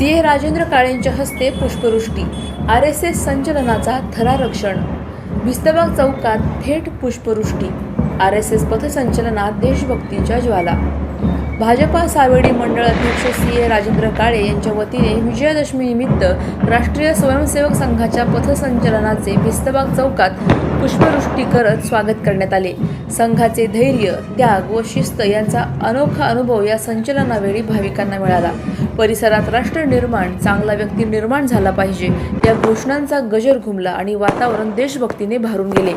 C ए राजेंद्र काळेंच्या हस्ते पुष्पवृष्टी आर एस एस संचलनाचा थरारक्षण भिस्तबाग चौकात थेट पुष्पवृष्टी आर एस एस पथसंचलनात देशभक्तीच्या ज्वाला भाजपा सावेडी मंडळ अध्यक्ष सी ए राजेंद्र काळे यांच्या वतीने विजयादशमी निमित्त राष्ट्रीय स्वयंसेवक संघाच्या पथसंचलनाचे भिस्तबाग चौकात पुष्पवृष्टी करत स्वागत करण्यात आले. संघाचे धैर्य त्याग व शिस्त यांचा अनोखा अनुभव या संचलनावेळी भाविकांना मिळाला. परिसरात राष्ट्र निर्माण चांगला व्यक्ती निर्माण झाला पाहिजे या घोषणांचा गजर घुमला आणि वातावरण देशभक्तीने भारून गेले.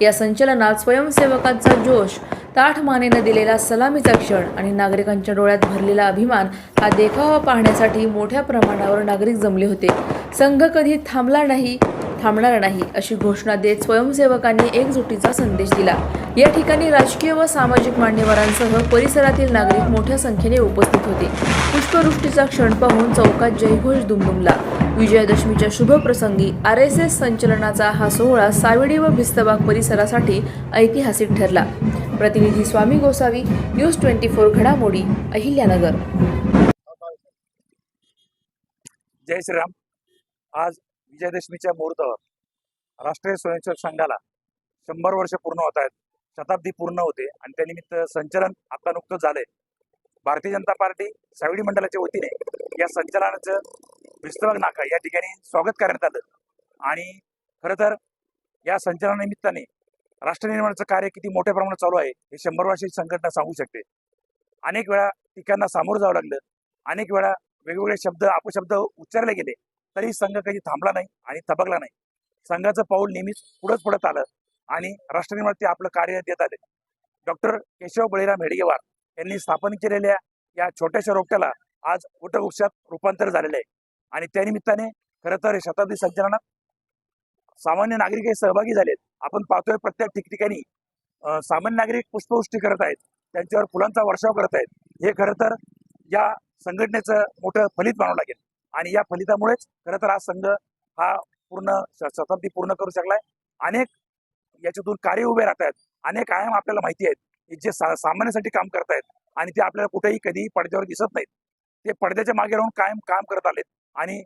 या संचलनात स्वयंसेवकांचा जोश ताठ मानेनं दिलेला सलामीचा क्षण आणि नागरिकांच्या डोळ्यात भरलेला अभिमान हा देखावा पाहण्यासाठी मोठ्या प्रमाणावर नागरिक जमले होते. संघ कधी थांबला नाही थांबणार नाही अशी घोषणा देत स्वयंसेवकांनी एकजुटीचा संदेश दिला. या ठिकाणी राजकीय व सामाजिक मान्यवरांसह परिसरातील नागरिक मोठ्या संख्येने उपस्थित होते. पुष्पवृष्टीचा क्षण पाहून चौकात जयघोष दुमदुमला. विजयादशमीच्या शुभप्रसंगी आर एस एस संचलनाचा हा सोहळा सावेडी व भिस्तबाग परिसरासाठी ऐतिहासिक ठरला. प्रतिनिधी Swami Gosavi news twenty four घडामोडी अहिल्यानगर. जय श्रीराम. आज विजयदशमीच्या मुहूर्तावर राष्ट्रीय स्वयंसेवक संघाला शंभर वर्ष पूर्ण होत आहेत शताब्दी पूर्ण होते आणि त्यानिमित्त संचलन आता नुकतंच झालंय. भारतीय जनता पार्टी सावडी मंडळाच्या वतीने या संचलनाचं विस्तृत नाका या ठिकाणी स्वागत करण्यात आलं. आणि खरं तर या संचलनानिमित्ताने राष्ट्र निर्माणाचं कार्य किती मोठ्या प्रमाणात चालू आहे हे शंभर वर्षाची संघटना सांगू शकते. अनेक वेळा टीकांना सामोरं जावं लागलं अनेक वेळा वेगवेगळे शब्द अपशब्द उच्चारले गेले. तरी संघ कधी थांबला नाही आणि थबकला नाही. संघाचं पाऊल नेहमीच पुढंच पडत आलं आणि राष्ट्रनिर्माण ते आपलं कार्य देत आले. डॉक्टर केशव बळीराम हेडगेवार यांनी स्थापन केलेल्या या छोट्याशा रोपट्याला आज वटवृक्षात रूपांतर झालेलं आहे. आणि त्यानिमित्ताने खरं तर हे शताब्दी संचलनात सामान्य नागरिकही सहभागी झालेत आपण पाहतोय प्रत्येक ठिकठिकाणी सामान्य नागरिक पुष्पवृष्टी करत आहेत. त्यांच्यावर फुलांचा वर्षाव करत आहेत. हे खरं तर या संघटनेचं मोठं फलित मानावं लागेल. आणि या फलितामुळेच खरं तर हा संघ हा पूर्ण श- शताब्दी पूर्ण करू शकलाय. अनेक याच्यातून कार्य उभे राहतात अनेक आयाम आपल्याला माहिती आहेत जे सा सामान्यासाठी काम करतायत आणि ते आपल्याला कुठेही कधीही पडद्यावर दिसत नाहीत. ते पडद्याच्या मागे राहून कायम काम करत आलेत आणि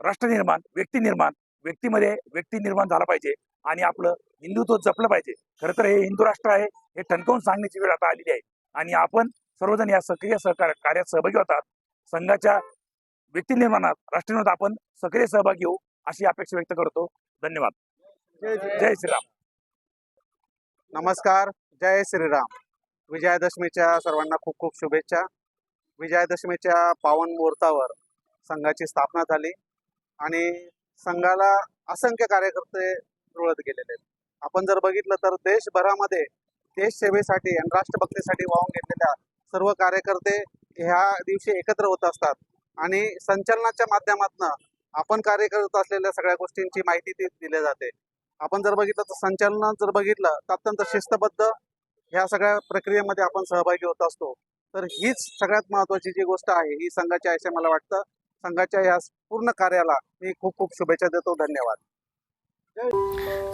राष्ट्र निर्माण व्यक्ती निर्माण व्यक्तीमध्ये व्यक्ती निर्माण झाला पाहिजे आणि आपलं हिंदुत्व जपलं पाहिजे. खरं तर हे हिंदू राष्ट्र आहे हे ठणकावून सांगण्याची वेळ आता आलेली आहे. आणि आपण सर्वजण या सक्रिय सहकार कार्यात सहभागी होतात. संघाच्या व्यक्ती निर्माणात राष्ट्र निर्माणात आपण सक्रिय सहभागी होऊ अशी अपेक्षा व्यक्त करतो. धन्यवाद. जय श्रीराम नमस्कार. जय श्रीराम विजयादशमीच्या सर्वांना खूप खूप शुभेच्छा. विजयादशमीच्या पावन मुहूर्तावर संघाची स्थापना झाली आणि संघाला असंख्य कार्यकर्ते जुळत गेलेले आपण जर बघितलं तर देशभरामध्ये देश सेवेसाठी आणि राष्ट्रभक्तीसाठी वाहून घेतलेल्या सर्व कार्यकर्ते ह्या दिवशी एकत्र होत असतात. आणि संचलनाच्या माध्यमातून आपण कार्य करत असलेल्या सगळ्या गोष्टींची माहिती ती दिली जाते. आपण जर बघितलं तर संचालन जर बघितलं तर अत्यंत शिस्तबद्ध ह्या सगळ्या प्रक्रियेमध्ये आपण सहभागी होत असतो. तर हीच सगळ्यात महत्वाची जी गोष्ट आहे ही संघाची आहे मला वाटतं संघाच्या या पूर्ण कार्याला मी खूप खूप शुभेच्छा देतो. धन्यवाद.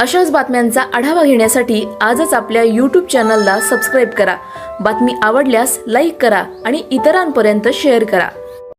अशाच बातम्यांचा आढावा घेण्यासाठी आजच आपल्या यूट्यूब चॅनलला सबस्क्राईब करा. बातमी आवडल्यास लाईक करा आणि इतरांपर्यंत शेअर करा.